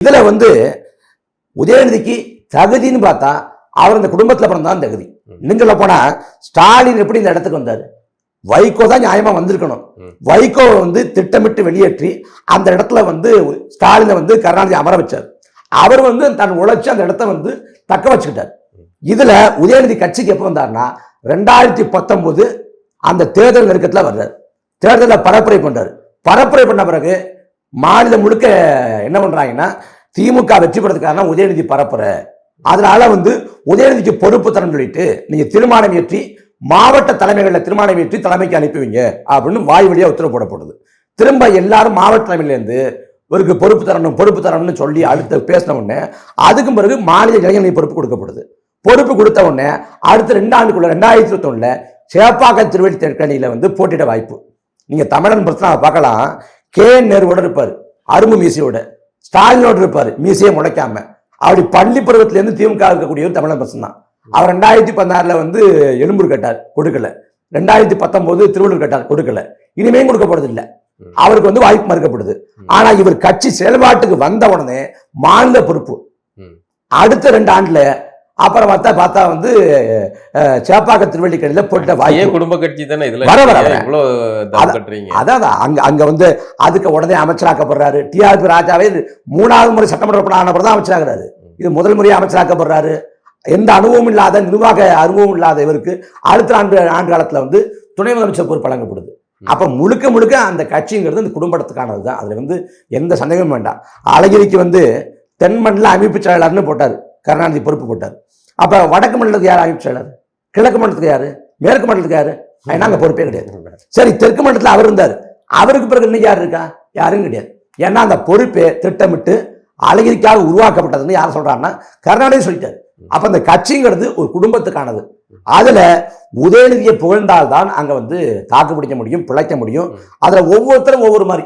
இதுல வந்து உதயநிதிக்கு தகுதின்னு பார்த்தா அவர் இந்த குடும்பத்துல பிறந்தான் தகுதி. இன்னும் சொல்ல போனா ஸ்டாலின் எப்படி இந்த இடத்துக்கு வந்தாரு? வைகோ தான் நியாயமா வந்திருக்கணும். ம். வைகோ வந்து திட்டமிட்டு வெளியேற்றி அந்த இடத்துல வந்து ஸ்டாலினை வந்து கருணாநிதி அமர வச்சார். அவர் வந்து தன் உழைச்சு அந்த இடத்த வந்து தக்க வச்சுக்கிட்டார். இதுல உதயநிதி கட்சிக்கு எப்போ வந்தாருன்னா ரெண்டாயிரத்தி பத்தொன்பது அந்த தேர்தல் நெருக்கத்துல வர்றாரு. தேர்தலில் பரப்புரை பண்றாரு. பரப்புரை பண்ண பிறகு மாநிலம் முழுக்க என்ன பண்ணுறாங்கன்னா திமுக வெற்றி பெறதுக்கான உதயநிதி பரப்புற. அதனால வந்து உதயநிதிக்கு பொறுப்பு தரணும்னு சொல்லிட்டு நீங்கள் தீர்மானம் ஏற்றி மாவட்ட தலைமைகளில் தீர்மானம் ஏற்றி தலைமைக்கு அனுப்புவீங்க அப்படின்னு வாய் வழியாக உத்தரவு போடப்படுது. திரும்ப எல்லாரும் மாவட்ட தலைமையிலேருந்து இவருக்கு பொறுப்பு தரணும் பொறுப்பு தரணும்னு சொல்லி அடுத்து பேசின உடனே அதுக்கும் பிறகு மாநில இளைஞர்களுக்கு பொறுப்பு கொடுக்கப்படுது. பொறுப்பு கொடுத்த உடனே அடுத்த ரெண்டு ஆண்டுக்குள்ள ரெண்டாயிரத்தி இருபத்தொன்னில் சேப்பாக்கம் திருவள்ளி தெற்கணியில வந்து போட்டியிட வாய்ப்பு. நீங்கள் தமிழன் பிரச்சனை பார்க்கலாம். கே நேருவோட இருப்பார். அரும்பு மீசையோட. ஸ்டாலினோட இருப்பார். மீசையை முளைக்காம. அப்படி பள்ளி பருவத்திலேருந்து திமுக இருக்கக்கூடியவர் தமிழன் பிரச்சனை தான். அவர் ரெண்டாயிரத்தி பதினாறுல வந்து எழும்பூர் கட்டார் கொடுக்கல. ரெண்டாயிரத்தி பத்தொன்பது திருவள்ளூர் கட்டார் கொடுக்கல. இனிமேல் கொடுக்கப்படுறது இல்ல ம். அவருக்கு வந்து வாய்ப்பு மறுக்கப்படுது. ஆனா இவர் கட்சி செயல்பாட்டுக்கு வந்த உடனே மாநில பொறுப்பு. அடுத்த ரெண்டு ஆண்டுல அப்புறம் பார்த்தா பார்த்தா வந்து சேப்பாக்க திருவள்ளிக்கடையில போட்ட வாய்ப்பு. குடும்ப கட்சி தானே? இதுல வர, வர, அதான். அங்க அங்க வந்து அதுக்கு உடனே அமைச்சராக்கப்படுறாரு. டிஆர்பி ராஜாவே மூணாவது முறை சட்டமன்ற ஆனவர் தான் அமைச்சராகிறாரு. இது முதல் முறையாக அமைச்சராக்கப்படுறாரு. எந்த அனுபவம் இல்லாத நிர்வாக அனுபவம் இல்லாத இவருக்கு அடுத்த ஆண்டு ஆண்டு காலத்துல வந்து துணை முதலமைச்சர் பொறுப்பு வழங்கப்படுது. அப்ப முழுக்க முழுக்க அந்த கட்சிங்கிறது இந்த குடும்பத்துக்கானது தான். அதுல வந்து எந்த சந்தேகமும் வேண்டாம். அழகிரிக்கு வந்து தென் மண்டல அமைப்பு செயலாளர்னு போட்டார். கருணாநிதி பொறுப்பு போட்டார். அப்போ வடக்கு மண்டலத்துக்கு யார் அமைப்பு செயலர் கிழக்கு மண்டலத்துக்கு யாரு? மேற்கு மண்டலத்துக்கு யாரு? ஏன்னா அங்கே பொறுப்பே கிடையாது. சரி தெற்கு மண்டலத்தில் அவர் இருந்தார். அவருக்கு பிறகு இன்னைக்கு யார் இருக்கா? யாரும் கிடையாது. ஏன்னா அந்த பொறுப்பே திட்டமிட்டு அழகிரிக்காக உருவாக்கப்பட்டதுன்னு யார் சொல்கிறாங்கன்னா கருணாநிதி சொல்லிட்டார். அப்போ அந்த கட்சிங்கிறது ஒரு குடும்பத்துக்கானது. அதுல உதயநிதியை புகழ்ந்தால்தான் அங்க வந்து தாக்கு பிடிக்க முடியும் பிழைக்க முடியும். அதுல ஒவ்வொருத்தரும் ஒவ்வொரு மாதிரி.